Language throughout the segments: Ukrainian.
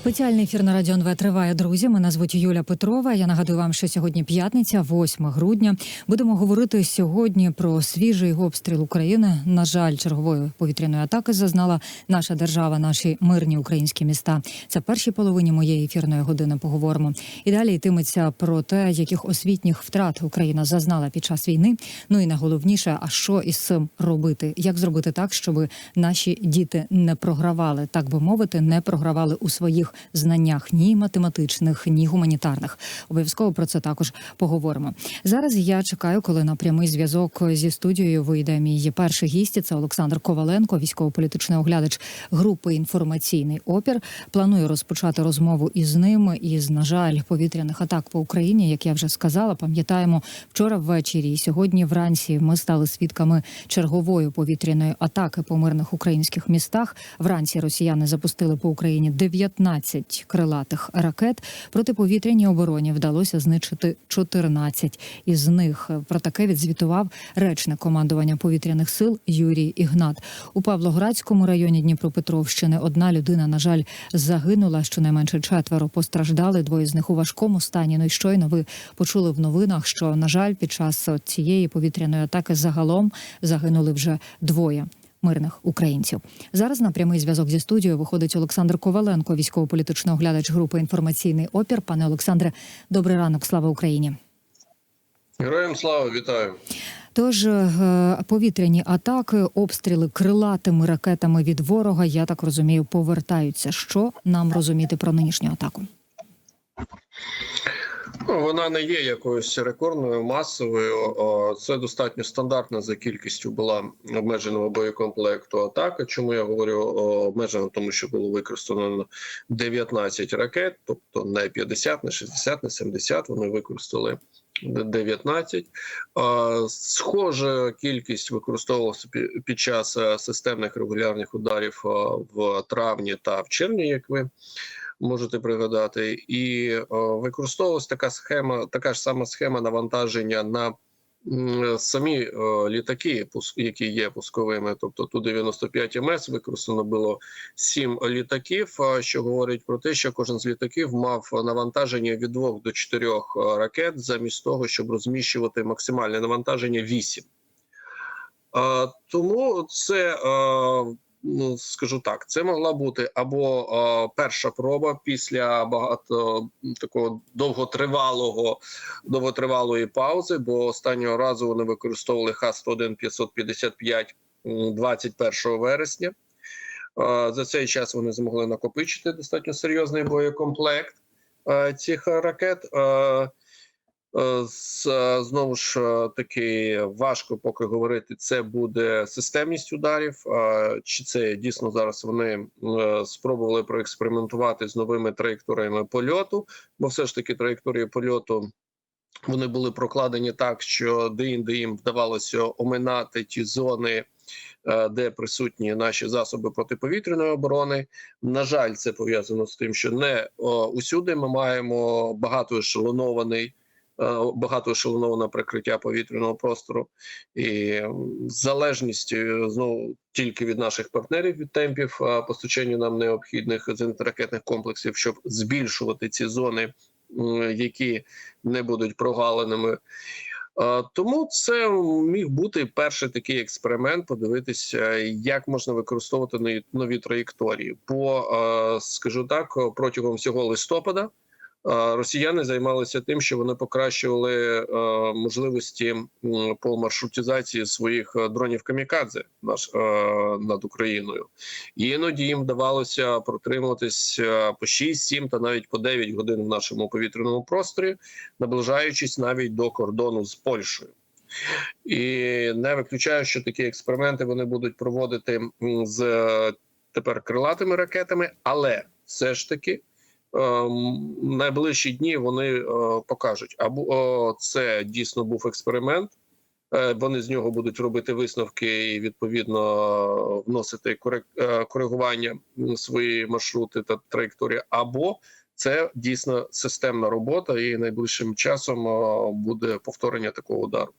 Спеціальний ефір на Радіо НВ триває, друзі. Мене звуть Юля Петрова. Я нагадую вам, що сьогодні п'ятниця, 8 грудня. Будемо говорити сьогодні про свіжий обстріл України. На жаль, чергової повітряної атаки зазнала наша держава, наші мирні українські міста. Це першій половині моєї ефірної години. Поговоримо. І далі йтиметься про те, яких освітніх втрат Україна зазнала під час війни. Ну і найголовніше, а що із цим робити? Як зробити так, щоб наші діти не програвали, так би мовити, не програвали у своїх знаннях ні математичних, ні гуманітарних. Обов'язково про це також поговоримо. Зараз я чекаю, коли на прямий зв'язок зі студією вийде мій перший гість. Це Олександр Коваленко, військово-політичний оглядач групи інформаційний опір. Планую розпочати розмову із ним. Із на жаль, повітряних атак по Україні, як я вже сказала, пам'ятаємо вчора ввечері і сьогодні вранці. Ми стали свідками чергової повітряної атаки по мирних українських містах. Вранці росіяни запустили по Україні 19 крилатих ракет. Протиповітряній обороні вдалося знищити 14 із них. Про таке відзвітував речник командування повітряних сил Юрій Ігнат. У Павлоградському районі Дніпропетровщини одна людина, на жаль, загинула. Щонайменше четверо постраждали. Двоє з них у важкому стані. Ну і щойно ви почули в новинах, що на жаль, під час цієї повітряної атаки загалом загинули вже двоє мирних українців. Зараз на прямий зв'язок зі студією виходить Олександр Коваленко, військово-політичний оглядач групи інформаційний опір. Пане Олександре, добрий ранок, слава Україні. Героям слава вітаю. Тож е, повітряні атаки, обстріли крилатими ракетами від ворога, я так розумію, повертаються. Що нам розуміти про нинішню атаку? Ну, Вона не є якоюсь рекордною, масовою. Це достатньо стандартна за кількістю була обмеженого боєкомплекту атака. Чому я говорю обмежено? Тому що було використано 19 ракет, тобто не 50, не 60, не 70, Вони використали 19. А, Схожа кількість використовувалася пі- під час е, системних регулярних ударів е, в травні та в червні, як ви можете пригадати, і е, використовувалась така схема, така ж сама схема навантаження на самі е, літаки, пус- які є пусковими, тобто ту 95 МС використано було 7 літаків, е, що говорить про те, що кожен з літаків мав навантаження від 2 до 4 ракет, замість того, щоб розміщувати максимальне навантаження 8. Е, Тому це е, ну скажу так, це могла бути або е, перша проба після багато такого довготривалого довготривалої паузи, бо останнього разу вони використовували Х-101 555 м, 21 вересня. Е, За цей час вони змогли накопичити достатньо серйозний боєкомплект е, цих ракет. Е, Е, з- е, Знову ж е, таки важко поки говорити. Це буде системність ударів. Чи це дійсно зараз вони спробували проекспериментувати з новими траєкторіями польоту? Бо все ж таки траєкторії польоту вони були прокладені так, що де-інде їм вдавалося оминати ті зони. Де присутні наші засоби протиповітряної оборони, на жаль, це пов'язано з тим, що не усюди ми маємо багатоешелонований е, багатоешелоноване прикриття повітряного простору, і залежність е, знову тільки від наших партнерів від темпів постачання нам необхідних зенітно-ракетних комплексів, щоб збільшувати ці зони, які не будуть прогаленими. Тому це міг бути перший такий експеримент, подивитися, як можна використовувати нові- траєкторії. Бо е, скажу так, протягом всього листопада росіяни займалися тим, що вони покращували е, можливості по маршрутизації своїх е, дронів камікадзе наш е, над Україною. І іноді їм вдавалося протримуватись по 6, 7 та навіть по 9 годин в нашому повітряному просторі, наближаючись навіть до кордону з Польщею. І не виключаю, що такі експерименти вони будуть проводити з тепер крилатими ракетами, але все ж таки. Ем, Найближчі дні вони е, покажуть, або е, це дійсно був експеримент. е, Вони з нього будуть робити висновки і відповідно вносити е, коригування свої маршрути та траєкторії, або це дійсно системна робота, і найближчим часом е, буде повторення такого удару.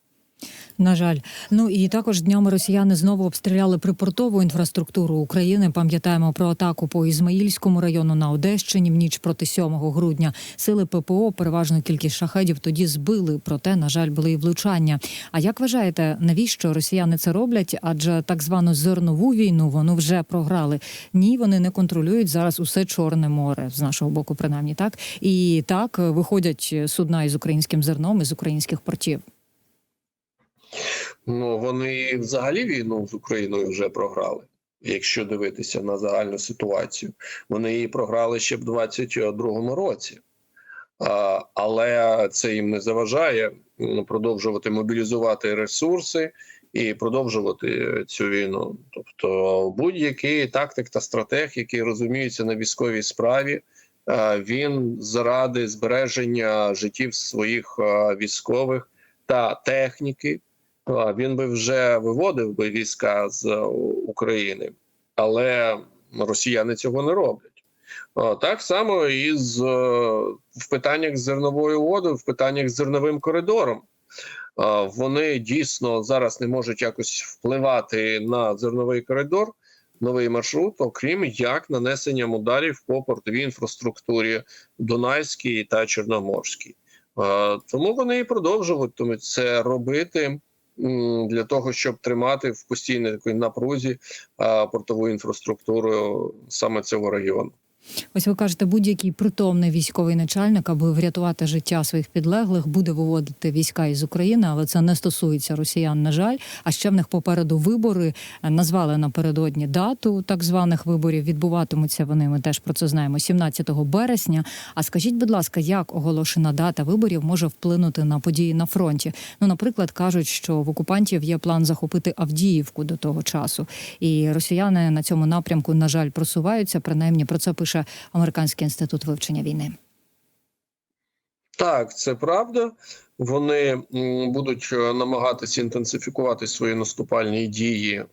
На жаль, ну і також днями росіяни знову обстріляли припортову інфраструктуру України. Пам'ятаємо про атаку по Ізмаїльському району на Одещині в ніч проти 7 грудня. Сили ППО переважну кількість шахедів тоді збили. Проте, на жаль, були і влучання. А як вважаєте, навіщо росіяни це роблять? Адже так звану зернову війну вони вже програли. Ні, вони не контролюють зараз усе Чорне море з нашого боку, принаймні так. І так виходять судна із українським зерном із українських портів. Ну вони взагалі війну з Україною вже програли. Якщо дивитися на загальну ситуацію, вони її програли ще в 22-му році, а, але це їм не заважає продовжувати мобілізувати ресурси і продовжувати цю війну. Тобто, будь-який тактик та стратег, який розуміється на військовій справі, він заради збереження життів своїх військових та техніки. Він би вже виводив би війська з е, України, але росіяни цього не роблять. Так само і з, е, в питаннях з зерновою водою, в питаннях з зерновим коридором. Вони дійсно зараз не можуть якось впливати на зерновий коридор, новий маршрут, окрім як нанесенням ударів по портовій інфраструктурі Дунайській та Чорноморській. Тому вони і продовжуватимуть це робити для того, щоб тримати в постійній такій напрузі портову інфраструктуру саме цього регіону. Ось ви кажете, будь-який притомний військовий начальник, аби врятувати життя своїх підлеглих, буде виводити війська із України, але це не стосується росіян. На жаль, а ще в них попереду вибори назвали напередодні дату так званих виборів. Відбуватимуться вони. Ми теж про це знаємо 17 березня. А скажіть, будь ласка, як оголошена дата виборів може вплинути на події на фронті? Ну, наприклад, кажуть, що в окупантів є план захопити Авдіївку до того часу, і росіяни на цьому напрямку, на жаль, просуваються. Принаймні про це пише Американський інститут вивчення війни. Так, це правда. Вони будуть е, намагатися інтенсифікувати свої наступальні дії е,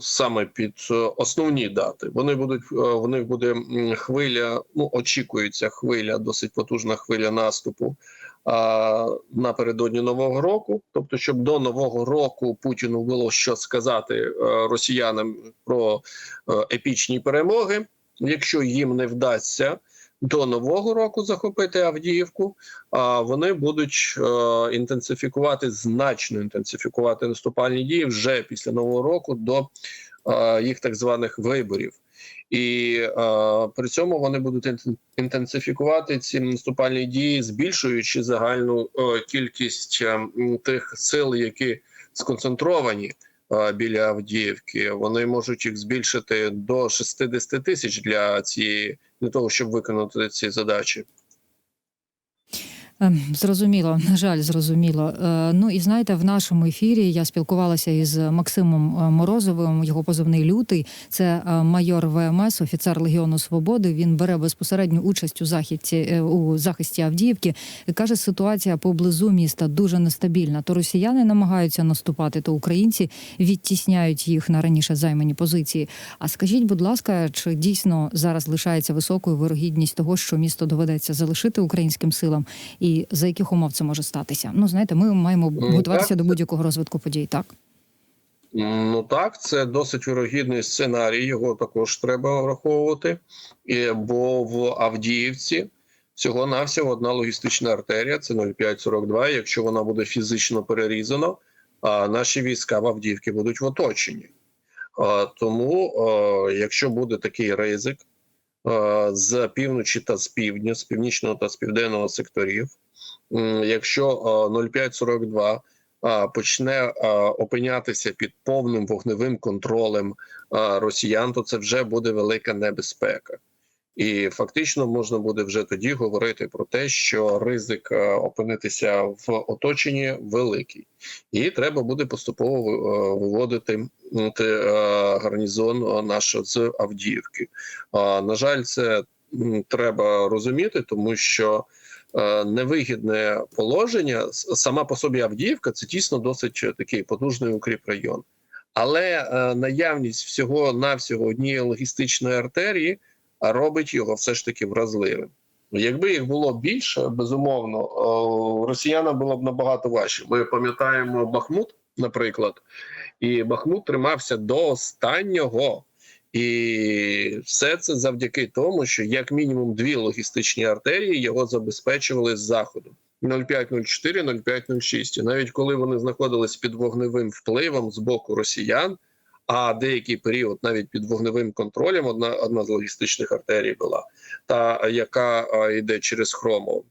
саме під е, основні дати. Вони будуть в них буде хвиля. Ну очікується хвиля, досить потужна хвиля наступу а, напередодні нового року. Тобто, щоб до нового року Путіну було що сказати росіянам про епічні перемоги. Якщо їм не вдасться до нового року захопити Авдіївку, а вони будуть е, інтенсифікувати значно інтенсифікувати наступальні дії вже після нового року до е, їх так званих виборів. І е, при цьому вони будуть інтенсифікувати ці наступальні дії, збільшуючи загальну е, кількість е, тих сил, які сконцентровані біля Авдіївки. Вони можуть їх збільшити до 60 тисяч для цієї для того, щоб виконати ці задачі. Ем, Зрозуміло, на жаль, зрозуміло. Е, Ну і знаєте, в нашому ефірі я спілкувалася із Максимом е, Морозовим. Його позивний лютий. Це е, майор ВМС, офіцер Легіону Свободи. Він бере безпосередню участь у захисті у захисті Авдіївки. Каже, ситуація поблизу міста дуже нестабільна. То росіяни намагаються наступати, то українці відтісняють їх на раніше займані позиції. А скажіть, будь ласка, чи дійсно зараз лишається високою вирогідність того, що місто доведеться залишити українським силам? І за яких умов це може статися? Ну знаєте, ми маємо Ну, готуватися так, до будь-якого розвитку подій. Так Ну так, це досить вирогідний сценарій. Його також треба враховувати. Бо в Авдіївці всього навсього одна логістична артерія. Це 0542. Якщо вона буде фізично перерізана, наші війська в Авдіївці будуть в оточенні. Тому, якщо буде такий ризик з півночі та з півдня, з північного та з південного секторів, якщо а, 0542 а, почне опинятися під повним вогневим контролем росіян, то це вже буде велика небезпека. І фактично можна буде вже тоді говорити про те, що ризик е, опинитися в оточенні великий, і треба буде поступово е, виводити е, гарнізон е, наш з Авдіївки. На жаль, це треба розуміти, тому що е, невигідне положення сама по собі Авдіївка це дійсно досить е, такий потужний укріп район. Але е, наявність всього навсього однієї логістичної артерії робить його все ж таки вразливим. Якби їх було більше, безумовно, росіянам було б набагато важче. Ми пам'ятаємо Бахмут, наприклад, і Бахмут тримався до останнього. І все це завдяки тому, що як мінімум дві логістичні артерії його забезпечували з заходу. 0504, 0506. І навіть коли вони знаходились під вогневим впливом з боку росіян, а деякий період навіть під вогневим контролем, одна одна з логістичних артерій була, та яка а, йде через Хромов,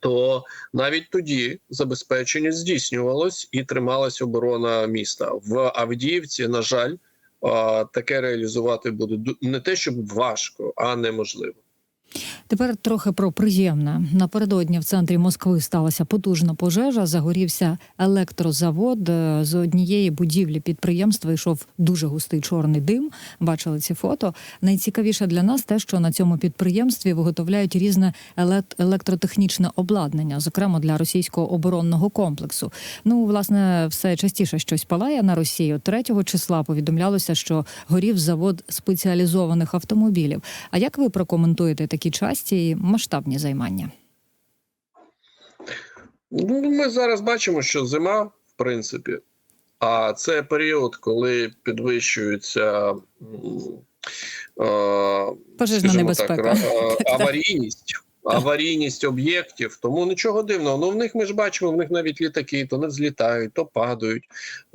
то навіть тоді забезпечення здійснювалось і трималась оборона міста в Авдіївці. На жаль, таке реалізувати буде не те, щоб важко, а неможливо. Тепер трохи про приємне. Напередодні в центрі Москви сталася потужна пожежа. Загорівся електрозавод. Е, З однієї будівлі підприємства йшов дуже густий чорний дим. Бачили ці фото. Найцікавіше для нас те, що на цьому підприємстві виготовляють різне елект- електротехнічне обладнання, зокрема для російського оборонного комплексу. Ну, власне, все частіше щось палає на Росію. 3 числа повідомлялося, що горів завод спеціалізованих автомобілів. А як ви прокоментуєте такі часті і масштабні займання? Ну, ми зараз бачимо, що зима, в принципі, а це період, коли підвищується е, Пожежна небезпека. Так, е, аварійність. Аварійність об'єктів, тому нічого дивного. Ну в них ми ж бачимо, в них навіть літаки то не взлітають, то падають,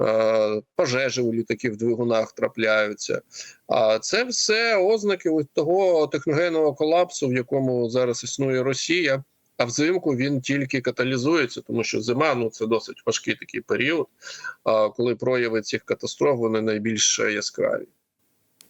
е, пожежі у літаків в двигунах трапляються. А це все ознаки того техногенного колапсу, в якому зараз існує Росія. А взимку він тільки каталізується, тому що зима ну це досить важкий такий період, коли прояви цих катастроф вони найбільш яскраві.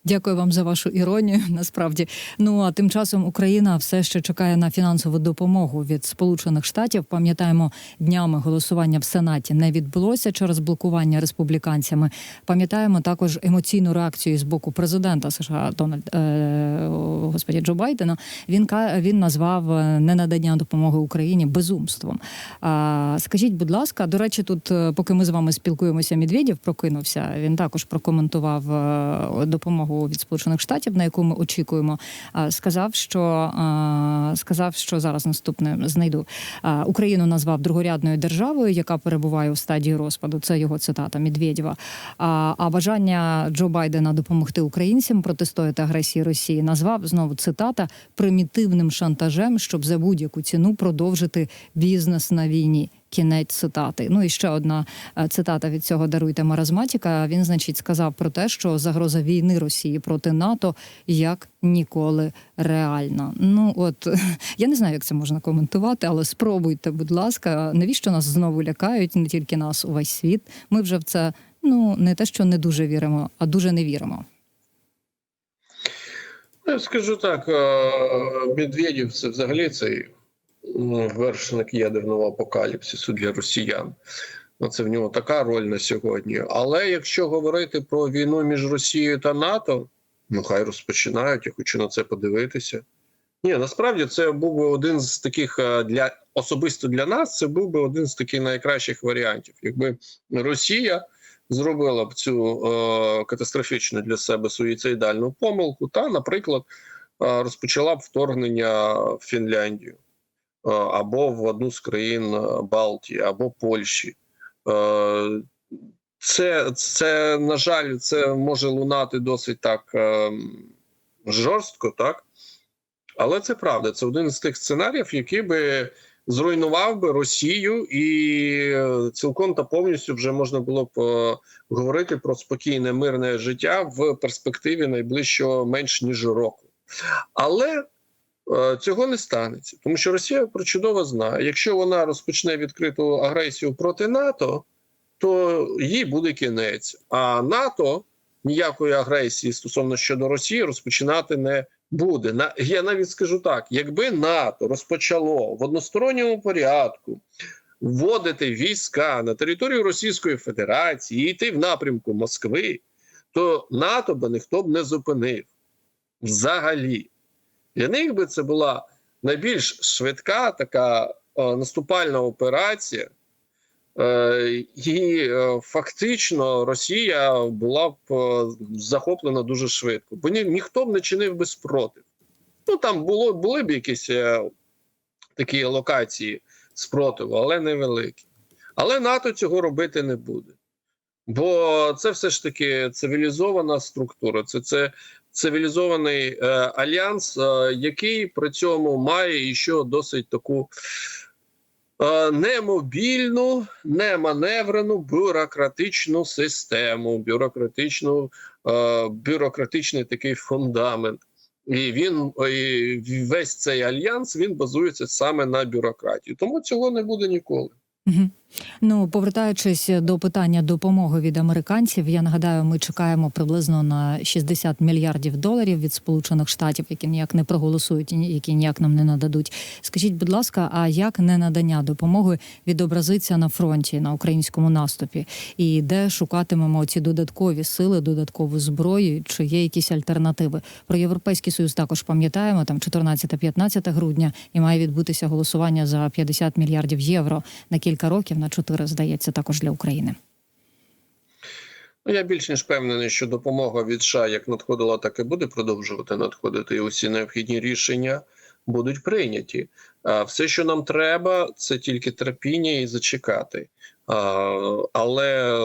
Дякую вам за вашу іронію. Насправді, ну а тим часом Україна все ще чекає на фінансову допомогу від Сполучених Штатів. Пам'ятаємо, днями голосування в Сенаті не відбулося через блокування республіканцями. Пам'ятаємо також емоційну реакцію з боку президента США Дональд е, господі Джо Байдена. Він він назвав е, ненадання допомоги Україні безумством. А, скажіть, будь ласка, до речі, тут, е, поки ми з вами спілкуємося, Медведєв прокинувся. Він також прокоментував е, допомогу від Сполучених Штатів, на яку ми очікуємо. Сказав, що сказав, що зараз наступне знайду Україну назвав другорядною державою, яка перебуває у стадії розпаду. Це його цитата Медведєва. А, бажання Джо Байдена допомогти українцям протистояти агресії Росії назвав знову цитата примітивним шантажем, щоб за будь-яку ціну продовжити бізнес на війні. Кінець цитати. Ну і ще одна е, цитата від цього даруйте маразматіка. Він, значить, сказав про те, що загроза війни Росії проти НАТО як ніколи реальна. Ну от я не знаю, як це можна коментувати, але спробуйте, будь ласка, навіщо нас знову лякають? Не тільки нас, увесь світ. Ми вже в це ну не те, що не дуже віримо, а дуже не віримо. Я скажу так: е, Медведєв це взагалі цей вершник ядерного апокаліпсису для росіян. Ну, це в нього така роль на сьогодні. Але якщо говорити про війну між Росією та НАТО, ну хай розпочинають. Я хочу на це подивитися. Ні, насправді це був би один з таких е, для особисто для нас. Це був би один з таких найкращих варіантів, якби Росія зробила б цю е, катастрофічну для себе суїцидальну помилку, та, наприклад, е, розпочала б вторгнення в Фінляндію або в одну з країн е, Балтії, або Польщі. Е, це, це, на жаль, це може лунати досить так е, жорстко, так? Але це правда. Це один з тих сценаріїв, який би зруйнував би Росію, і цілком та повністю вже можна було б говорити про спокійне мирне життя в перспективі найближчого менш ніж року. Але цього не станеться, тому що Росія прочудово знає, якщо вона розпочне відкриту агресію проти НАТО, то їй буде кінець. А НАТО ніякої агресії стосовно щодо Росії розпочинати не буде. На я навіть скажу так: якби НАТО розпочало в односторонньому порядку вводити війська на територію Російської Федерації і йти в напрямку Москви, то НАТО би ніхто б не зупинив взагалі. Для них би це була найбільш швидка така е, наступальна операція. Е, І е, фактично Росія була б е, захоплена дуже швидко, бо ні, ніхто б не чинив би спротив. Ну там було були б якісь е, такі локації спротиву, але невеликі. Але НАТО цього робити не буде. Бо це все ж таки цивілізована структура, це, це цивілізований е, альянс, е, який при цьому має і що досить таку е, немобільну, неманеврену бюрократичну систему, бюрократичну, е, бюрократичний такий фундамент. І він і весь цей альянс він базується саме на бюрократії. Тому цього не буде ніколи. Ну, повертаючись до питання допомоги від американців, я нагадаю, ми чекаємо приблизно на 60 мільярдів доларів від Сполучених Штатів, які ніяк не проголосують, які ніяк нам не нададуть. Скажіть, будь ласка, а як ненадання допомоги відобразиться на фронті на українському наступі? І де шукатимемо ці додаткові сили, додаткову зброю? Чи є якісь альтернативи? Про європейський союз також пам'ятаємо там 14-15 грудня, і має відбутися голосування за 50 мільярдів євро на кілька років, на 4, здається, також для України. Ну, я більш ніж впевнений, що допомога від США як надходила, так і буде продовжувати надходити. І усі необхідні рішення будуть прийняті. А все, що нам треба, це тільки терпіння і зачекати. А, але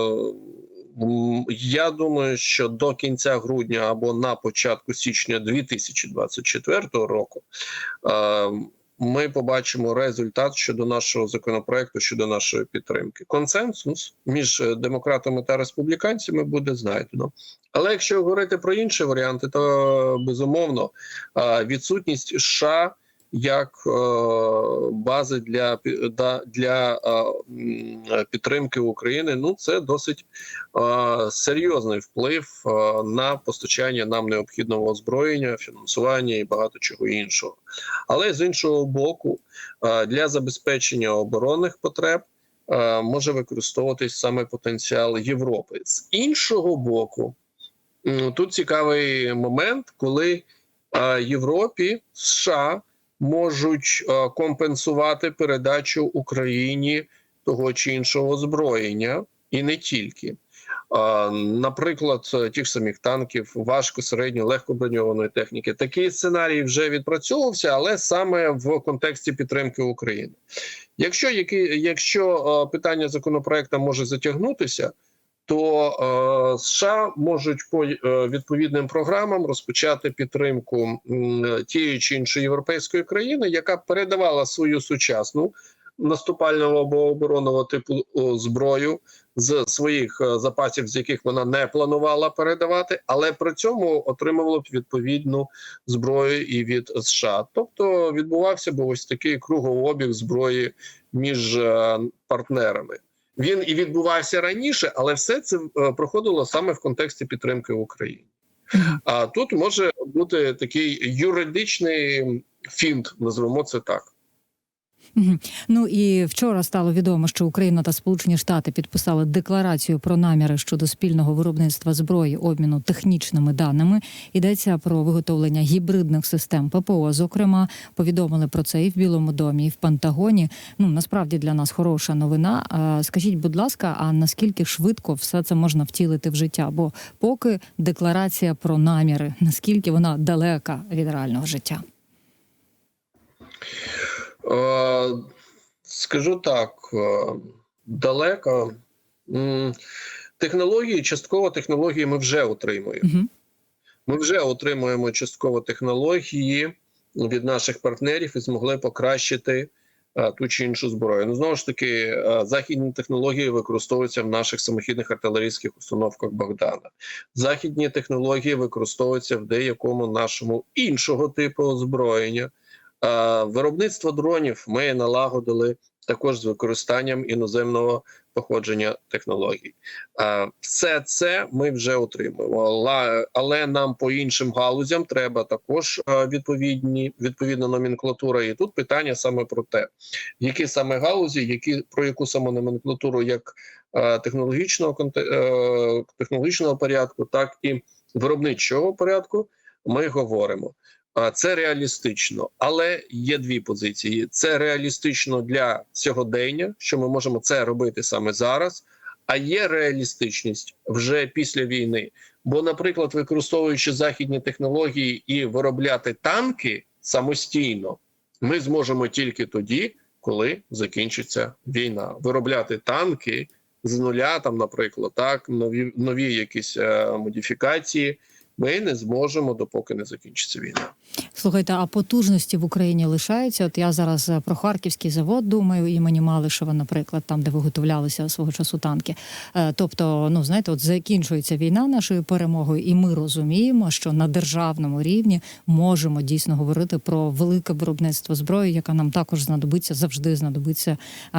я думаю, що до кінця грудня або на початку січня 2024 року. а, ми побачимо результат щодо нашого законопроекту, щодо нашої підтримки. Консенсус між е, демократами та республіканцями буде знайдено. Але якщо говорити про інші варіанти, то безумовно відсутність США як е, бази для для е, підтримки України, ну це досить е, серйозний вплив на постачання нам необхідного озброєння, фінансування і багато чого іншого. Але з іншого боку, для забезпечення оборонних потреб може використовуватись саме потенціал Європи. З іншого боку, тут цікавий момент, коли Європі США можуть е, компенсувати передачу Україні того чи іншого озброєння, і не тільки. Наприклад, е, тих самих танків, важко, середньо, легкоброньованої техніки. Такий сценарій вже відпрацьовувався, але саме в контексті підтримки України. Якщо які, якщо е, питання законопроекту може затягнутися, то е, США можуть по е, відповідним програмам розпочати підтримку тієї чи іншої європейської країни, яка передавала свою сучасну наступального або оборонного типу зброю з своїх е, запасів, з яких вона не планувала передавати, але при цьому отримувала б відповідну зброю і від США. Тобто відбувався б ось такий кругообіг зброї між партнерами. Він і відбувався раніше, але все це е, проходило саме в контексті підтримки України. А тут може бути такий юридичний фінт, назвемо це так. Ну і вчора стало відомо, що Україна та Сполучені Штати підписали декларацію про наміри щодо спільного виробництва зброї, обміну технічними даними. Йдеться про виготовлення гібридних систем ППО. Зокрема, повідомили про це і в Білому домі, і в Пентагоні. Ну насправді для нас хороша новина. Скажіть, будь ласка, а наскільки швидко все це можна втілити в життя? Бо поки декларація про наміри, наскільки вона далека від реального життя? Е, Скажу так, е, далеко. Технології, частково технології ми вже отримуємо. Угу. Ми вже отримуємо частково технології від наших партнерів і змогли покращити е, ту чи іншу зброю. Ну знову ж таки, е, західні технології використовуються в наших самохідних артилерійських установках Богдана. Західні технології використовуються в деякому нашому іншого типу озброєння. Виробництво дронів ми налагодили також з використанням іноземного походження технологій. Все це ми вже отримуємо, але нам по іншим галузям треба також відповідні відповідна номенклатура. І тут питання саме про те, які саме галузі, які про яку саме номенклатуру, як технологічного е, технологічного порядку, так і виробничого порядку, ми говоримо. Це реалістично, але є дві позиції: це реалістично для сьогодення, що ми можемо це робити саме зараз. А є реалістичність вже після війни. Бо, наприклад, використовуючи західні технології і виробляти танки, самостійно. Ми зможемо тільки тоді, коли закінчиться війна. Виробляти танки з нуля, там, наприклад, так, нові, нові якісь е, модифікації. Ми не зможемо, допоки не закінчиться війна. Слухайте, а потужності в Україні лишаються? От я зараз е, про харківський завод думаю, імені Малишева, наприклад, там, де виготовлялися свого часу танки. Е, Тобто, ну знаєте, от закінчується війна нашою перемогою, і ми розуміємо, що на державному рівні можемо дійсно говорити про велике виробництво зброї, яка нам також знадобиться, завжди знадобиться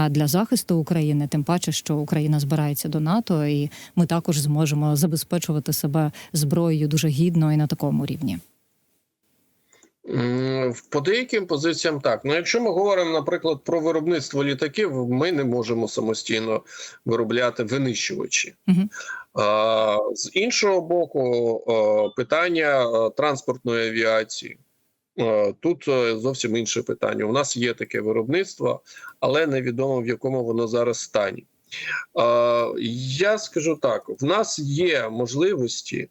для захисту України. Тим паче, що Україна збирається до НАТО, і ми також зможемо забезпечувати себе зброєю дуже гідно і на такому рівні. По деяким позиціям так. Ну, якщо ми говоримо, наприклад, про виробництво літаків, ми не можемо самостійно виробляти винищувачі. Мгм. А, з іншого боку, а, питання транспортної авіації. А, Тут е, зовсім інше питання. У нас є таке виробництво, але невідомо в якому воно зараз стані. А, Я скажу так: в нас є можливості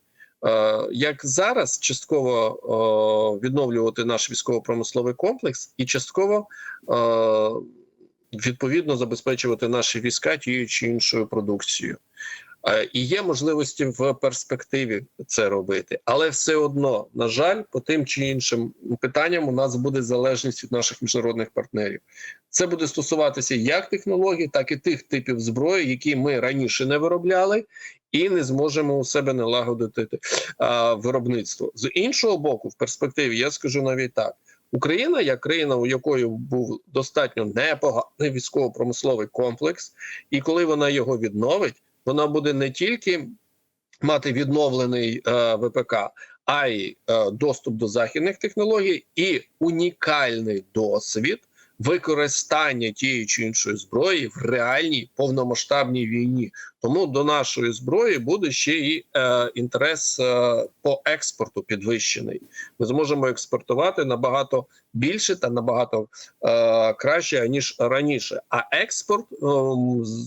як зараз частково е, відновлювати наш військово-промисловий комплекс і частково е, відповідно забезпечувати наші війська тією чи іншою продукцією. Е, І є можливості в перспективі це робити, але все одно, на жаль, по тим чи іншим питанням у нас буде залежність від наших міжнародних партнерів. Це буде стосуватися як технологій, так і тих типів зброї, які ми раніше не виробляли, і не зможемо у себе налагодити а, виробництво. З іншого боку, в перспективі я скажу навіть так: Україна, як країна, у якої був достатньо непоганий військово-промисловий комплекс, і коли вона його відновить, вона буде не тільки мати відновлений е, ВПК, а й е, доступ до західних технологій і унікальний досвід використання тієї чи іншої зброї в реальній повномасштабній війні. Тому до нашої зброї буде ще і е, інтерес е, по експорту підвищений. Ми зможемо експортувати набагато більше та набагато е, краще ніж раніше. А експорт е,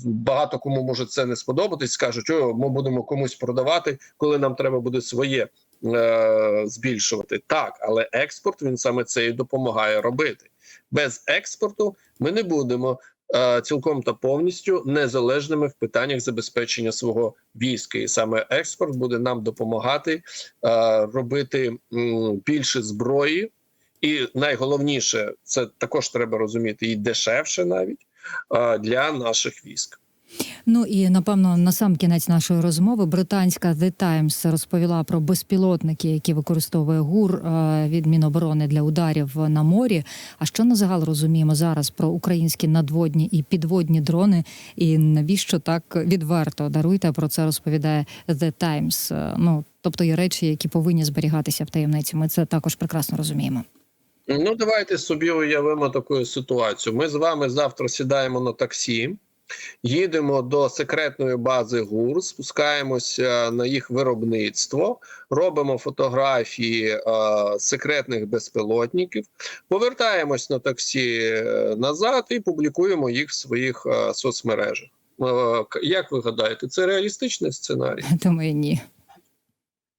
багато кому може це не сподобатись. Скажуть, о, ми будемо комусь продавати, коли нам треба буде своє е, збільшувати. Так, але експорт він саме це і допомагає робити. Без експорту ми не будемо е, цілком та повністю незалежними в питаннях забезпечення свого війська, і саме експорт буде нам допомагати е, робити м, більше зброї, і найголовніше це також треба розуміти і дешевше навіть е, для наших військ. Ну і напевно на сам кінець нашої розмови британська The Times розповіла про безпілотники, які використовує ГУР е, від Міноборони для ударів на морі. А що на загал розуміємо зараз про українські надводні і підводні дрони? І навіщо так відверто даруйте про це розповідає The Times? Е, Ну тобто є речі, які повинні зберігатися в таємниці. Ми це також прекрасно розуміємо. Ну, давайте собі уявимо таку ситуацію. Ми з вами завтра сідаємо на таксі, їдемо до секретної бази ГУР, спускаємося на їх виробництво, робимо фотографії е, секретних безпілотників, повертаємось на таксі е, назад і публікуємо їх в своїх е, соцмережах. Е, як ви гадаєте, це реалістичний сценарій? Думаю, ні.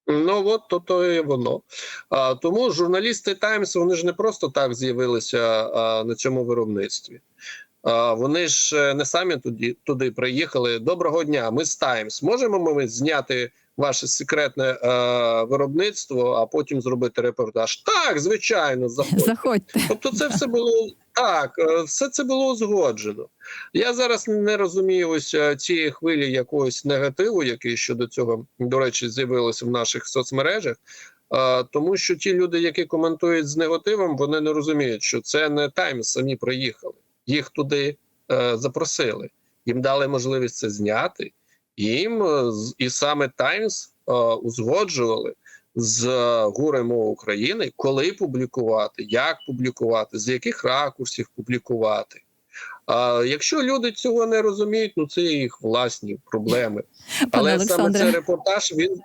Ну от то, то і воно. А, тому журналісти Таймс вони ж не просто так з'явилися а, на цьому виробництві. Вони ж е, не самі туди, туди приїхали. Доброго дня, ми з Таймс. Можемо ми зняти ваше секретне е, виробництво, а потім зробити репортаж? Так, звичайно, заходьте. Заходьте. Тобто, це все було так, е, все це було узгоджено. Я зараз не розумію ось е, цієї хвилі якогось негативу, який щодо цього, до речі, з'явилося в наших соцмережах. Тому що ті люди, які коментують з негативом, вони не розуміють, що це не Таймс самі приїхали. Їх туди е, запросили. Їм дали можливість це зняти. І Їм е, і саме Таймс е, узгоджували з е, гурем України, коли публікувати, як публікувати, з яких ракурсів публікувати. А якщо люди цього не розуміють, ну це їх власні проблеми. Але саме цей репортаж він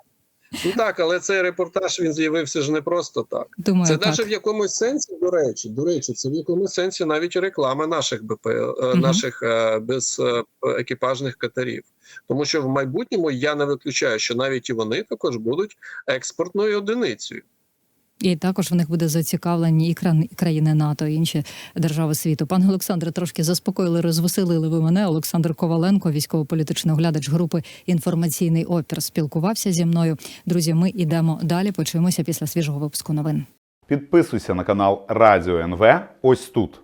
ну так, але цей репортаж він з'явився ж не просто так. Думаю, Це навіть в якомусь сенсі, до речі, до речі, це в якомусь сенсі навіть реклама наших БП, угу. Наших без безекіпажних катерів. Тому що в майбутньому я не виключаю, що навіть і вони також будуть експортною одиницею. І також в них буде зацікавлені і країни НАТО, і інші держави світу. Пане Олександре, трошки заспокоїли, розвеселили ви мене. Олександр Коваленко, військово-політичний оглядач групи інформаційний опір, спілкувався зі мною. Друзі, ми йдемо далі. Почуємося після свіжого випуску новин. Підписуйся на канал Радіо НВ ось тут.